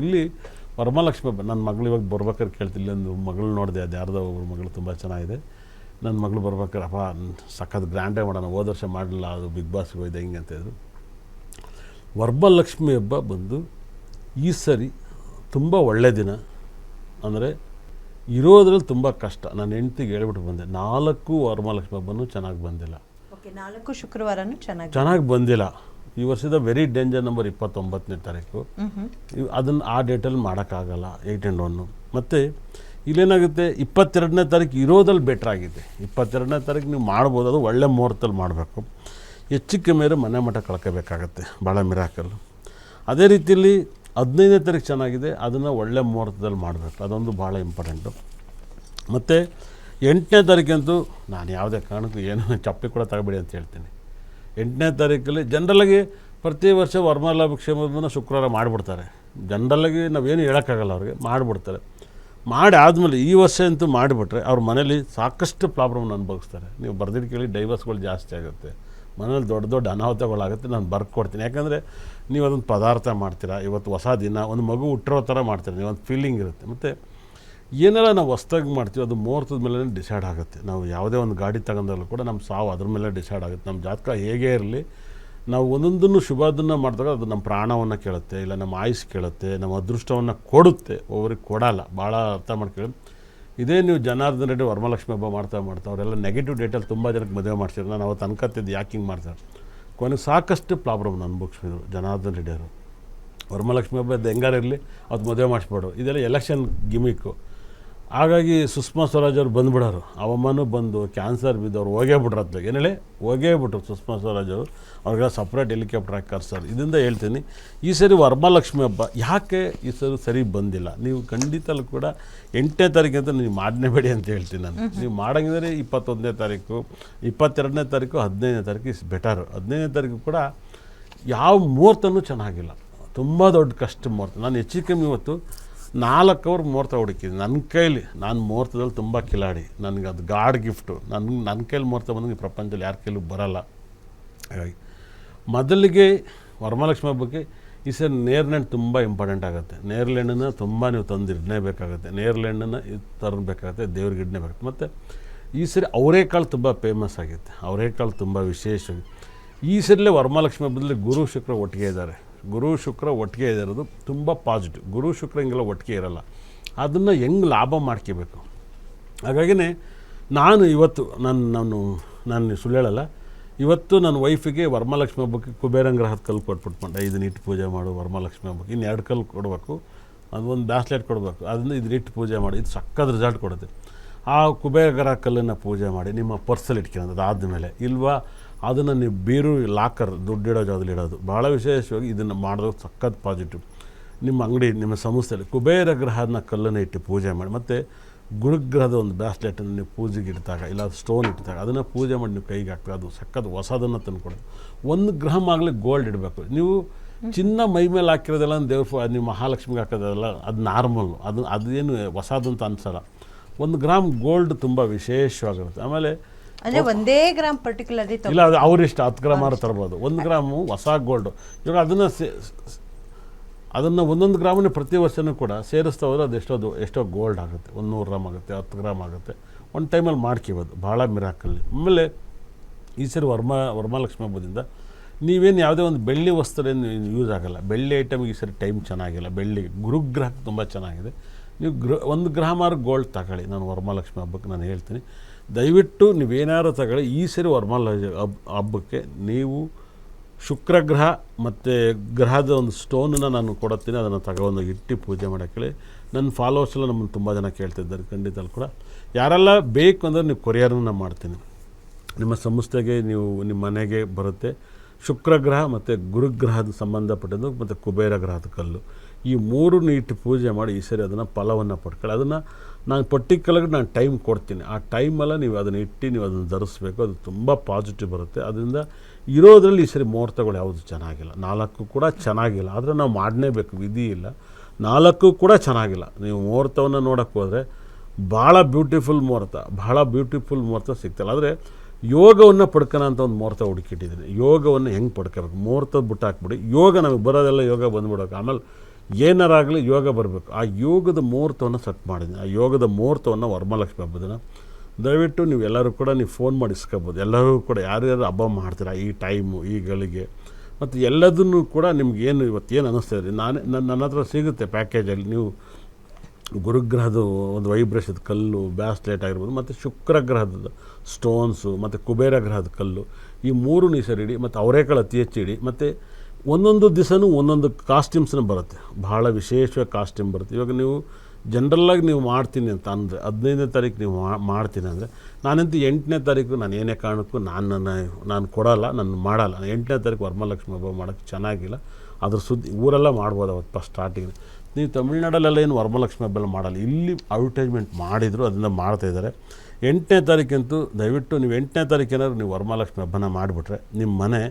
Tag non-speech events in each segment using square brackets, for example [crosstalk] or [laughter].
ಇಲ್ಲಿ ವರಮಹಾಲಕ್ಷ್ಮಿ ಹಬ್ಬ ನನ್ನ ಮಗಳು ಇವಾಗ ಬರ್ಬೇಕಾದ್ರೆ ಕೇಳ್ತಿಲ್ಲ ಒಂದು ಮಗಳು ನೋಡಿದೆ ಅದು ಯಾರ್ದೋ ಒಬ್ಬರು ಮಗಳು ತುಂಬ ಚೆನ್ನಾಗಿದೆ. ನನ್ನ ಮಗಳು ಬರ್ಬೇಕಾದ್ರೆ ಅಪ್ಪ ಸಖತ್ ಗ್ರ್ಯಾಂಡೇ ಮಾಡೋಣ ಹೋದ ವರ್ಷ ಮಾಡಲಿಲ್ಲ ಅದು ಬಿಗ್ ಬಾಸ್ಗೆ ಹೋಯ್ದೆ ಹಿಂಗೆ ಅಂತ ಹೇಳಿದ್ರು. ವರಮಹಾಲಕ್ಷ್ಮಿ ಹಬ್ಬ ಬಂದು ಈ ಸರಿ ತುಂಬ ಒಳ್ಳೆ ದಿನ. ಅಂದರೆ ಇರೋದ್ರಲ್ಲಿ ತುಂಬ ಕಷ್ಟ. ನಾನು ಹೆಂಡ್ತಿಗೆ ಹೇಳ್ಬಿಟ್ಟು ಬಂದೆ ನಾಲ್ಕು ವರಮಹಾಲಕ್ಷ್ಮಿ ಹಬ್ಬನೂ ಚೆನ್ನಾಗಿ ಬಂದಿಲ್ಲ. ಓಕೆ ನಾಲ್ಕು ಶುಕ್ರವಾರನೂ ಚೆನ್ನಾಗಿ ಚೆನ್ನಾಗಿ ಬಂದಿಲ್ಲ. ಈ ವರ್ಷದ ವೆರಿ ಡೇಂಜರ್ ನಂಬರ್ ಇಪ್ಪತ್ತೊಂಬತ್ತನೇ ತಾರೀಕು. ಅದನ್ನು ಆ ಡೇಟಲ್ಲಿ ಮಾಡೋಕ್ಕಾಗಲ್ಲ ಏಯ್ಟ್ ಆ್ಯಂಡ್ ಒನ್ನು ಮತ್ತು ಇಲ್ಲೇನಾಗುತ್ತೆ ಇಪ್ಪತ್ತೆರಡನೇ ತಾರೀಕು ಇರೋದಲ್ಲಿ ಬೆಟ್ರ್ ಆಗಿದೆ. ಇಪ್ಪತ್ತೆರಡನೇ ತಾರೀಕು ನೀವು ಮಾಡ್ಬೋದು ಅದು ಒಳ್ಳೆ ಮುಹೂರ್ತಲ್ಲಿ ಮಾಡಬೇಕು. ಹೆಚ್ಚಿಗೆ ಮೇಲೆ ಮನೆ ಮಠ ಕಳ್ಕೋಬೇಕಾಗತ್ತೆ ಭಾಳ ಮಿರಾಕಲ್ ಅದೇ ರೀತಿಯಲ್ಲಿ ಹದಿನೈದನೇ ತಾರೀಕು ಚೆನ್ನಾಗಿದೆ ಅದನ್ನು ಒಳ್ಳೆ ಮುಹೂರ್ತದಲ್ಲಿ ಮಾಡಬೇಕು. ಅದೊಂದು ಭಾಳ ಇಂಪಾರ್ಟೆಂಟು ಮತ್ತು ಎಂಟನೇ ತಾರೀಕಂತೂ ನಾನು ಯಾವುದೇ ಕಾರಣಕ್ಕೂ ಏನು [laughs] ಚಪ್ಪಲಿ ಕೂಡ ತಗಬೇಡಿ ಅಂತ ಹೇಳ್ತೀನಿ. ಎಂಟನೇ ತಾರೀಕಲ್ಲಿ ಜನರಲ್ಲಾಗಿ ಪ್ರತಿ ವರ್ಷ ವರಮಹಾಲಕ್ಷ್ಮಿ ಶುಕ್ರವಾರ ಮಾಡಿಬಿಡ್ತಾರೆ. ಜನರಲ್ಲಾಗಿ ನಾವೇನು ಹೇಳೋಕ್ಕಾಗಲ್ಲ ಅವ್ರಿಗೆ, ಮಾಡಿಬಿಡ್ತಾರೆ. ಮಾಡಿ ಆದಮೇಲೆ ಈ ವರ್ಷ ಅಂತೂ ಮಾಡಿಬಿಟ್ರೆ ಅವ್ರ ಮನೇಲಿ ಸಾಕಷ್ಟು ಪ್ರಾಬ್ಲಮ್ನ ಅನುಭವಿಸ್ತಾರೆ. ನೀವು ಬರ್ದಿದ್ದು ಕೇಳಿ ಡೈವರ್ಸ್ಗಳು ಜಾಸ್ತಿ ಆಗುತ್ತೆ. ಮನೇಲಿ ದೊಡ್ಡ ದೊಡ್ಡ ಅನಾಹುತಗಳಾಗುತ್ತೆ, ನಾನು ಬರ್ಕೊಡ್ತೀನಿ ಯಾಕಂದರೆ ನೀವು ಅದೊಂದು ಪದಾರ್ಥ ಮಾಡ್ತೀರಾ, ಇವತ್ತು ಹೊಸ ದಿನ, ಒಂದು ಮಗು ಹುಟ್ಟಿರೋ ಥರ ಮಾಡ್ತೀರಾ, ನೀವೊಂದು ಫೀಲಿಂಗ್ ಇರುತ್ತೆ. ಮತ್ತು ಏನೆಲ್ಲ ನಾವು ಹೊಸ್ದಾಗಿ ಮಾಡ್ತೀವಿ, ಅದು ಮುಹೂರ್ತದ ಮೇಲೆ ಡಿಸೈಡ್ ಆಗುತ್ತೆ. ನಾವು ಯಾವುದೇ ಒಂದು ಗಾಡಿ ತಗೊಂಡಲ್ಲೂ ಕೂಡ ನಮ್ಮ ಸಾವು ಅದ್ರ ಮೇಲೆ ಡಿಸೈಡ್ ಆಗುತ್ತೆ. ನಮ್ಮ ಜಾತಕ ಹೇಗೇ ಇರಲಿ, ನಾವು ಒಂದೊಂದನ್ನು ಶುಭದನ್ನು ಮಾಡಿದಾಗ ಅದು ನಮ್ಮ ಪ್ರಾಣವನ್ನು ಕೇಳುತ್ತೆ, ಇಲ್ಲ ನಮ್ಮ ಆಯುಸ್ ಕೇಳುತ್ತೆ, ನಮ್ಮ ಅದೃಷ್ಟವನ್ನು ಕೊಡುತ್ತೆ. ಒಬ್ಬರಿಗೆ ಕೊಡಲ್ಲ, ಭಾಳ ಅರ್ಥ ಮಾಡ್ಕೊಳ್ಳಿ. ಇದೇ ನೀವು ಜನಾರ್ದನ ರೆಡ್ಡಿ ವರಮಹಾಲಕ್ಷ್ಮಿ ಹಬ್ಬ ಮಾಡ್ತಾ ಮಾಡ್ತಾ ಅವರೆಲ್ಲ ನೆಗೆಟಿವ್ ಡೇಟಲ್ಲಿ ತುಂಬ ಜನಕ್ಕೆ ಮದುವೆ ಮಾಡ್ಸಿದ್ರು. ನಾನು ಅವತ್ತು ಅನ್ಕತ್ತಿದ್ದು ಯಾಕೆ ಹಿಂಗೆ ಮಾಡ್ತಾರೆ? ಕೊನೆಗೆ ಸಾಕಷ್ಟು ಪ್ರಾಬ್ಲಮ್ನ ಅನುಭವಿಸಿದ್ರು ಜನಾರ್ದನ್ ರೆಡ್ಡಿಯವರು ವರಮಹಾಲಕ್ಷ್ಮಿ ಹಬ್ಬದ ಹೆಂಗಾರಿರಲಿ ಅದು ಮದುವೆ ಮಾಡಿಸ್ಬೇಡು ಇದೆಲ್ಲ ಎಲೆಕ್ಷನ್ ಗಿಮಿಕ್ಕು ಹಾಗಾಗಿ ಸುಷ್ಮಾ ಸ್ವರಾಜ್ ಅವರು ಬಂದ್ಬಿಡೋರು. ಅವಮ್ಮನೂ ಬಂದು ಕ್ಯಾನ್ಸರ್ ಬಿದ್ದವ್ರು ಹೋಗೇ ಬಿಟ್ರು ಅದಕ್ಕೆ ಏನು ಹೇಳಿ? ಹೋಗೇ ಬಿಟ್ರು ಸುಷ್ಮಾ ಸ್ವರಾಜ್ ಅವರು. ಅವ್ರಿಗೆಲ್ಲ ಸಪ್ರೇಟ್ ಹೆಲಿಕಾಪ್ಟರ್ ಹಾಕಿ ಸರ್ ಇದರಿಂದ ಹೇಳ್ತೀನಿ ಈ ಸರಿ ವರಮಹಾಲಕ್ಷ್ಮಿ ಹಬ್ಬ ಯಾಕೆ ಈ ಸರಿ ಸರಿ ಬಂದಿಲ್ಲ? ನೀವು ಖಂಡಿತಲ್ಲೂ ಕೂಡ ಎಂಟನೇ ತಾರೀಕು ಅಂತ ನೀವು ಮಾಡನೇಬೇಡಿ ಅಂತ ಹೇಳ್ತೀನಿ ನಾನು. ನೀವು ಮಾಡಂಗಿದ್ರೆ ಇಪ್ಪತ್ತೊಂದನೇ ತಾರೀಕು ಇಪ್ಪತ್ತೆರಡನೇ ತಾರೀಕು ಹದಿನೈದನೇ ತಾರೀಕು ಇಸ್ ಬೆಟರು ಹದಿನೈದನೇ ತಾರೀಕು ಕೂಡ ಯಾವ ಮುಹೂರ್ತನೂ ಚೆನ್ನಾಗಿಲ್ಲ. ತುಂಬ ದೊಡ್ಡ ಕಷ್ಟ ಮುಹೂರ್ತ. ನಾನು ಹೆಚ್ಚು ಕಮ್ಮಿ ಇವತ್ತು ನಾಲ್ಕು ಅವ್ರ ಮುಹೂರ್ತ ಹುಡುಕಿದ್ದೆ ನನ್ನ ಕೈಲಿ, ನಾನು ಮುಹೂರ್ತದಲ್ಲಿ ತುಂಬ ಕಿಲಾಡಿ. ನನಗೆ ಅದು ಗಾಡ್ ಗಿಫ್ಟು. ನನ್ನ ನನ್ನ ಕೈಲಿ ಮುಹೂರ್ತ ಬಂದಂಗೆ ಪ್ರಪಂಚದಲ್ಲಿ ಯಾರ ಕೈಲೂ ಬರಲ್ಲ. ಹಾಗಾಗಿ ಮೊದಲಿಗೆ ವರಮಹಾಲಕ್ಷ್ಮಿ ಹಬ್ಬಕ್ಕೆ ಈ ಸರ್ ನೇರ್ಲೆಣ್ಣು ತುಂಬ ಇಂಪಾರ್ಟೆಂಟ್ ಆಗುತ್ತೆ. ನೇರ್ಲೆಣ್ಣನ್ನು ತುಂಬ ನೀವು ತಂದು ಇಡಲೇಬೇಕಾಗುತ್ತೆ ನೇರ್ಲೆಣ್ಣನ್ನು ತರಬೇಕಾಗುತ್ತೆ ದೇವ್ರಿಗೆ ಇಡಲೇಬೇಕಾಗುತ್ತೆ ಮತ್ತು ಈ ಸರಿ ಅವರೇಕಾಳು ತುಂಬ ಫೇಮಸ್ ಆಗಿತ್ತು. ಅವರೇಕಾಳು ತುಂಬ ವಿಶೇಷ ಈ ಸರಿಲೇ ವರಮಹಾಲಕ್ಷ್ಮಿ ಹಬ್ಬದಲ್ಲಿ ಗುರು ಶುಕ್ರ ಒಟ್ಟಿಗೆ ಇದ್ದಾರೆ. ಗುರು ಶುಕ್ರ ಒಟ್ಟಿಗೆ ಇರೋದು ತುಂಬ ಪಾಸಿಟಿವ್ ಗುರು ಶುಕ್ರ ಹಿಂಗೆಲ್ಲ ಒಟ್ಟಿಗೆ ಇರಲ್ಲ. ಅದನ್ನು ಹೆಂಗೆ ಲಾಭ ಮಾಡ್ಕೋಬೇಕು? ಹಾಗಾಗಿನೇ ನಾನು ಇವತ್ತು ನಾನು ನಾನು ನಾನು ಸುಳ್ಳೇಳಲ್ಲ ಇವತ್ತು ನನ್ನ ವೈಫಿಗೆ ವರಮಹಾಲಕ್ಷ್ಮಿ ಹಬ್ಬಕ್ಕೆ ಕುಬೇರಂಗ್ರಹದ ಕಲ್ಲು ಕೊಟ್ಬಿಟ್ಕೊಂಡೆ ಇಟ್ಟು ಪೂಜೆ ಮಾಡು ವರಮಹಾಲಕ್ಷ್ಮಿ ಹಬ್ಬಕ್ಕೆ. ಇನ್ನು ಎರಡು ಕಲ್ಲು ಕೊಡಬೇಕು. ಅದೊಂದು ಬ್ಯಾಸ್ಲೆಟ್ ಕೊಡಬೇಕು. ಅದನ್ನು ಇದನ್ನ ಇಟ್ಟು ಪೂಜೆ ಮಾಡಿ, ಇದು ಸಕ್ಕದ ರಿಸಲ್ಟ್ ಕೊಡುತ್ತೆ. ಆ ಕುಬೇರಗ್ರಹ ಕಲ್ಲನ್ನು ಪೂಜೆ ಮಾಡಿ, ನಿಮ್ಮ ಪರ್ಸಲ್ಲಿ ಇಟ್ಕೊಳ್ಳೋದು ಅದಾದಮೇಲೆ ಇಲ್ವಾ ಅದನ್ನು ನೀವು ಬೀರು ಲಾಕರ್ ದುಡ್ಡಿಡೋ ಜಾಗದಲ್ಲಿ ಇಡೋದು. ಭಾಳ ವಿಶೇಷವಾಗಿ ಇದನ್ನು ಮಾಡೋದು ಸಖತ್ ಪಾಸಿಟಿವ್ ನಿಮ್ಮ ಅಂಗಡಿ, ನಿಮ್ಮ ಸಂಸ್ಥೆಯಲ್ಲಿ ಕುಬೇರ ಗ್ರಹನ ಕಲ್ಲನ್ನು ಇಟ್ಟು ಪೂಜೆ ಮಾಡಿ, ಮತ್ತು ಗುರುಗ್ರಹದ ಒಂದು ಬ್ಯಾಸ್ಲೆಟನ್ನು ನೀವು ಪೂಜೆಗೆ ಇಡ್ತಾಗ ಇಲ್ಲ ಸ್ಟೋನ್ ಇಟ್ಟಾಗ, ಅದನ್ನು ಪೂಜೆ ಮಾಡಿ ನೀವು ಕೈಗೆ ಹಾಕ್ತಾ ಅದು ಸಖತ್ ಹೊಸದನ್ನು ತಂದುಕೊಡೋದು. ಒಂದು ಗ್ರಹಮ್ ಆಗಲಿ ಗೋಲ್ಡ್ ಇಡಬೇಕು. ನೀವು ಚಿನ್ನ ಮೈ ಮೇಲೆ ಹಾಕಿರೋದೆಲ್ಲ ದೇವ್ರ ನೀವು ಮಹಾಲಕ್ಷ್ಮಿಗೆ ಹಾಕೋದೆಲ್ಲ ಅದು ನಾರ್ಮಲ್ಲು ಅದು, ಅದೇನು ಹೊಸದಂತ ಅನ್ಸಲ್ಲ. ಒಂದು ಗ್ರಾಮ್ ಗೋಲ್ಡ್ ತುಂಬ ವಿಶೇಷವಾಗಿರುತ್ತೆ. ಆಮೇಲೆ ಅಂದ್ರೆ ಒಂದೇ ಗ್ರಾಮ್ ಪರ್ಟಿಕ್ಯುಲರ್ಲಿ ಇಲ್ಲ ಅದು ಅವರಿಷ್ಟ ಹತ್ತು ಗ್ರಾಮ್ ಆರು ತರ್ಬೋದು. ಒಂದು ಗ್ರಾಮು ಹೊಸ ಗೋಲ್ಡ್ ಇವಾಗ ಅದನ್ನು ಸೇ ಅದನ್ನು ಒಂದೊಂದು ಗ್ರಾಮನ್ನು ಪ್ರತಿ ವರ್ಷವೂ ಕೂಡ ಸೇರಿಸ್ತಾ ಹೋದ್ರೆ ಅದು ಎಷ್ಟೋ ಎಷ್ಟೋ ಗೋಲ್ಡ್ ಆಗುತ್ತೆ. ಒಂದು ನೂರು ಗ್ರಾಮ್ ಆಗುತ್ತೆ ಹತ್ತು ಗ್ರಾಮ್ ಆಗುತ್ತೆ. ಒಂದು ಟೈಮಲ್ಲಿ ಮಾಡ್ಕೋಬೋದು. ಭಾಳ ಮಿರಾಕಲ್ಲಿ ಆಮೇಲೆ ಈ ಸರಿ ವರ್ಮ ವರ್ಮಾಲಕ್ಷ್ಮಿ ಹಬ್ಬದಿಂದ ನೀವೇನು ಯಾವುದೇ ಒಂದು ಬೆಳ್ಳಿ ವಸ್ತುವೇನು ಯೂಸ್ ಆಗಲ್ಲ. ಬೆಳ್ಳಿ ಐಟಮ್ಗೆ ಈ ಸರಿ ಟೈಮ್ ಚೆನ್ನಾಗಿಲ್ಲ. ಬೆಳ್ಳಿ ಗುರುಗ್ರಹಕ್ಕೆ ತುಂಬ ಚೆನ್ನಾಗಿದೆ. ನೀವು ಗೃಹ ಒಂದು ಗ್ರಾಮಾರು ಗೋಲ್ಡ್ ತಗೊಳ್ಳಿ. ನಾನು ವರಮಹಾಲಕ್ಷ್ಮಿ ಹಬ್ಬಕ್ಕೆ ನಾನು ಹೇಳ್ತೀನಿ. ದಯವಿಟ್ಟು ನೀವೇನಾದ್ರು ತಗೊಳ್ಳಿ. ಈ ಸರಿ ವರ್ಮಾಲ ಹಬ್ಬ ಹಬ್ಬಕ್ಕೆ ನೀವು ಶುಕ್ರ ಗ್ರಹ ಮತ್ತು ಗ್ರಹದ ಒಂದು ಸ್ಟೋನನ್ನು ನಾನು ಕೊಡುತ್ತೀನಿ ಅದನ್ನು ತಗೊಂಡು ಇಟ್ಟು ಪೂಜೆ ಮಾಡೋಕ್ಕೆ ನನ್ನ ಫಾಲೋವರ್ಸ್ ಎಲ್ಲ ನಮ್ಮನ್ನು ತುಂಬ ಜನ ಕೇಳ್ತಿದ್ದಾರೆ. ಖಂಡಿತ ಕೂಡ. ಯಾರೆಲ್ಲ ಬೇಕು ಅಂದರೆ ನೀವು ಕೊರಿಯರನ್ನು ಮಾಡ್ತೀನಿ. ನಿಮ್ಮ ಸಂಸ್ಥೆಗೆ ನೀವು, ನಿಮ್ಮ ಮನೆಗೆ ಬರುತ್ತೆ. ಶುಕ್ರ ಗ್ರಹ ಮತ್ತು ಗುರುಗ್ರಹದ ಸಂಬಂಧಪಟ್ಟದ್ದು ಮತ್ತು ಕುಬೇರ ಗ್ರಹದ ಕಲ್ಲು. ಈ ಮೂರು ಇಟ್ಟು ಪೂಜೆ ಮಾಡಿ ಈ ಸರಿ ಅದನ್ನು ಫಲವನ್ನು ಪಡ್ಕೊಳ್ಳಿ. ಅದನ್ನು ನಾನು ಪರ್ಟಿಕ್ಯುಲರ್ಗೆ ನಾನು ಟೈಮ್ ಕೊಡ್ತೀನಿ. ಆ ಟೈಮಲ್ಲ ನೀವು ಅದನ್ನು ಇಟ್ಟು ನೀವು ಅದನ್ನು ಧರಿಸ್ಬೇಕು. ಅದು ತುಂಬ ಪಾಸಿಟಿವ್ ಬರುತ್ತೆ. ಅದರಿಂದ ಇರೋದ್ರಲ್ಲಿ ಈ ಸರಿ ಮುಹೂರ್ತಗಳು ಯಾವುದು ಚೆನ್ನಾಗಿಲ್ಲ. ನಾಲ್ಕು ಕೂಡ ಚೆನ್ನಾಗಿಲ್ಲ. ಆದರೆ ನಾವು ಮಾಡಲೇಬೇಕು. ವಿಧಿ ಇಲ್ಲ. ನಾಲ್ಕು ಕೂಡ ಚೆನ್ನಾಗಿಲ್ಲ. ನೀವು ಮುಹೂರ್ತವನ್ನು ನೋಡೋಕ್ಕೆ ಹೋದರೆ ಭಾಳ ಬ್ಯೂಟಿಫುಲ್ ಮುಹೂರ್ತ. ಭಾಳ ಬ್ಯೂಟಿಫುಲ್ ಮುಹೂರ್ತ ಸಿಗ್ತಲ್ಲ. ಆದರೆ ಯೋಗವನ್ನು ಪಡ್ಕೋಣ ಅಂತ ಒಂದು ಮುಹೂರ್ತ ಹುಡುಕಿಟ್ಟಿದ್ದೀನಿ. ಯೋಗವನ್ನು ಹೆಂಗೆ ಪಡ್ಕೋಬೇಕು? ಮುಹೂರ್ತ ಬಿಟ್ಟು ಹಾಕ್ಬಿಡಿ ಯೋಗ ನಮಗೆ ಬರೋದೆಲ್ಲ ಯೋಗ ಬಂದ್ಬಿಡೋಕೆ. ಆಮೇಲೆ ಏನಾರಾಗಲಿ ಯೋಗ ಬರಬೇಕು. ಆ ಯೋಗದ ಮುಹೂರ್ತವನ್ನು ಸೆಟ್ ಮಾಡಿದ್ದೀನಿ. ಆ ಯೋಗದ ಮುಹೂರ್ತವನ್ನು ವರಮಹಾಲಕ್ಷ್ಮಿ ಹಬ್ಬದನ್ನು ದಯವಿಟ್ಟು ನೀವು ಎಲ್ಲರೂ ಕೂಡ ನೀವು ಫೋನ್ ಮಾಡಿ ಇಸ್ಕೋಬೋದು. ಎಲ್ಲರೂ ಕೂಡ ಯಾರ್ಯಾರು ಹಬ್ಬ ಮಾಡ್ತೀರಾ? ಈ ಟೈಮು ಈ ಗಳಿಗೆ. ಮತ್ತು ಎಲ್ಲದನ್ನು ಕೂಡ ನಿಮ್ಗೆ ಏನು ಇವತ್ತು ಏನು ಅನ್ನಿಸ್ತಾ ಇದೆ? ನಾನೇ ನನ್ನ ನನ್ನ ಹತ್ರ ಸಿಗುತ್ತೆ ಪ್ಯಾಕೇಜಲ್ಲಿ ನೀವು ಗುರುಗ್ರಹದ ಒಂದು ವೈಬ್ರೇಷದ ಕಲ್ಲು ಬ್ಯಾಸ್ಲೇಟ್ ಆಗಿರ್ಬೋದು, ಮತ್ತು ಶುಕ್ರ ಗ್ರಹದ ಸ್ಟೋನ್ಸು ಮತ್ತು ಕುಬೇರ ಗ್ರಹದ ಕಲ್ಲು, ಈ ಮೂರು ನೀವು ಸರಿ ಇಡಿ ಮತ್ತು ಅವರೇಕಾಳು ಅತಿ ಹೆಚ್ಚು ಇಡಿ ಮತ್ತು ಒಂದೊಂದು ದಿವಸನೂ ಒಂದೊಂದು ಕಾಸ್ಟ್ಯೂಮ್ಸ್ನ ಬರುತ್ತೆ. ಬಹಳ ವಿಶೇಷವಾಗಿ ಕಾಸ್ಟ್ಯೂಮ್ ಬರುತ್ತೆ. ಇವಾಗ ನೀವು ಜನರಲ್ಲಾಗಿ ನೀವು ಮಾಡ್ತೀನಿ ಅಂತ ಅಂದರೆ ಹದಿನೈದನೇ ತಾರೀಕು ನೀವು ಮಾಡ್ತೀನಿ ಅಂದರೆ ನಾನಂತೂ ಎಂಟನೇ ತಾರೀಕು ನಾನು ಏನೇ ಕಾರಣಕ್ಕೂ ನಾನು ನನ್ನ, ನಾನು ಕೊಡಲ್ಲ, ನಾನು ಮಾಡಲ್ಲ. ಎಂಟನೇ ತಾರೀಕು ವರಮಹಾಲಕ್ಷ್ಮಿ ಹಬ್ಬ ಮಾಡೋಕ್ಕೆ ಚೆನ್ನಾಗಿಲ್ಲ. ಅದ್ರ ಸುದ್ದಿ ಊರೆಲ್ಲ ಮಾಡ್ಬೋದು ಅವತ್ತು ಫಸ್ಟ್ ಸ್ಟಾರ್ಟಿಂಗ್ ನೀವು ತಮಿಳ್ನಾಡಲ್ಲೆಲ್ಲ ಏನು ವರಮಹಾಲಕ್ಷ್ಮಿ ಹಬ್ಬ ಮಾಡಲ್ಲ. ಇಲ್ಲಿ ಅಡ್ವರ್ಟೈಸ್ಮೆಂಟ್ ಮಾಡಿದರು, ಅದನ್ನು ಮಾಡ್ತಾ ಇದ್ದಾರೆ. ಎಂಟನೇ ತಾರೀಕಂತೂ ದಯವಿಟ್ಟು ನೀವು ಎಂಟನೇ ತಾರೀಕೇನಾದ್ರು ನೀವು ವರಮಹಾಲಕ್ಷ್ಮಿ ಹಬ್ಬನ ಮಾಡಿಬಿಟ್ರೆ ನಿಮ್ಮ ಮನೆ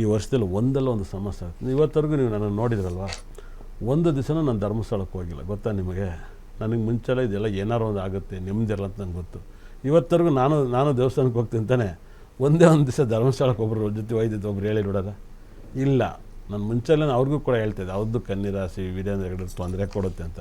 ಈ ವರ್ಷದಲ್ಲಿ ಒಂದಲ್ಲ ಒಂದು ಸಮಸ್ಯೆ ಆಗುತ್ತೆ. ಇವತ್ತರೆಗೂ ನೀವು ನನ್ನನ್ನು ನೋಡಿದ್ರಲ್ವಾ? ಒಂದು ದಿವಸನೂ ನಾನು ಧರ್ಮಸ್ಥಳಕ್ಕೆ ಹೋಗಿಲ್ಲ. ಗೊತ್ತಾ ನಿಮಗೆ? ನನಗೆ ಮುಂಚೆಲ್ಲ ಇದೆಲ್ಲ ಏನಾರು ಒಂದು ಆಗುತ್ತೆ, ನೆಮ್ಮದಿರಲ್ಲ ಅಂತ ನಂಗೆ ಗೊತ್ತು. ಇವತ್ತರೆಗೂ ನಾನು ನಾನು ದೇವಸ್ಥಾನಕ್ಕೆ ಹೋಗ್ತೀನಿ ತಾನೆ. ಒಂದೇ ಒಂದು ದಿವಸ ಧರ್ಮಸ್ಥಳಕ್ಕೆ ಒಬ್ಬರು ಜೊತೆ ಒಯ್ದಿದ್ದು, ಒಬ್ರು ಹೇಳಿ ಬಿಡೋದ ಇಲ್ಲ. ನಾನು ಮುಂಚೆಲ್ಲ ಅವ್ರಿಗೂ ಕೂಡ ಹೇಳ್ತಿದ್ದೆ ಅವ್ರದ್ದು ಕನ್ನಿರಾಸಿ ಹೆಗಡೆ ತೊಂದರೆ ಕೊಡುತ್ತೆ ಅಂತ.